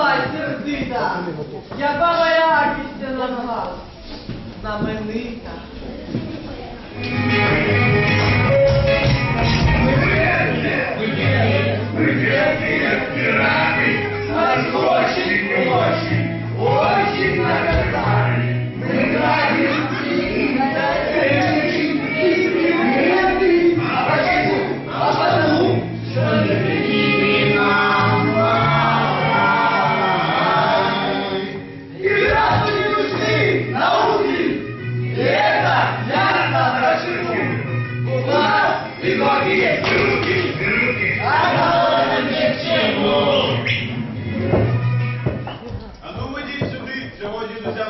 Давай, сердита, яка моя кістяна нога, знаменита. Ми вірні, ми вірні, ми вірні, ми вірні, А ну ведіть сюди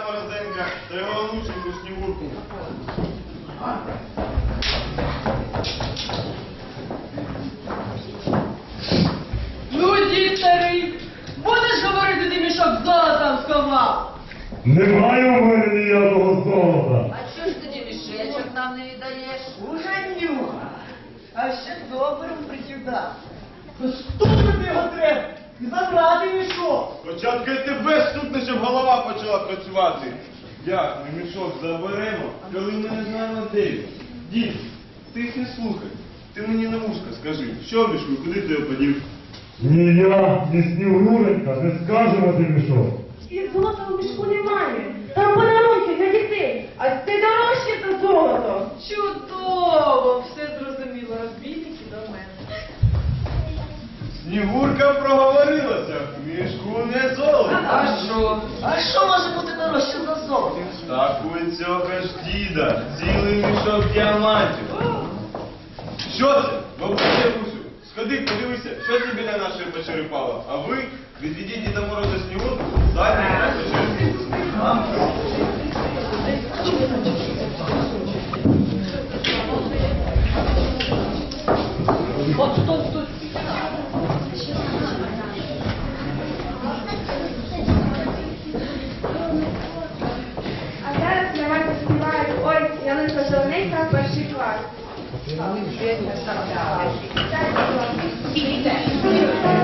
Морозенка снігурку. Ну, дід старий, будеш говорити, ти мішок золотом сховав? Немає у мене ніякого золота. А що ж тоді мішечок нам не віддаєш? Уже нюха, а ще добрим прикидав. Стукнути його треба і забрати мішок. Спочатку і тебе стукне, щоб голова почала працювати. Як ми мішок заберемо, коли ми не знаємо де він? Дід, ти їх не слухай. Ти мені на вушка скажи, що в мішку, куди ти його подів? Ні я, ні Снігуренька не скажемо ти мішок. І золота у мішку немає. Там подарунки для дітей, а це дорожче за золото. Чудово, Снігурка проговорилася, в мішку не золото. А що? А що може бути дорожче за золото? Так у цього ж діда, цілий мішок діамантів. Що це? Бабуся Русю, сходи, подивися, що це біля нашої печери пало. А ви відведіть Діда Мороза снігурку, задній на печерку. Jelenka Zelenka, prvi klad. Hvala.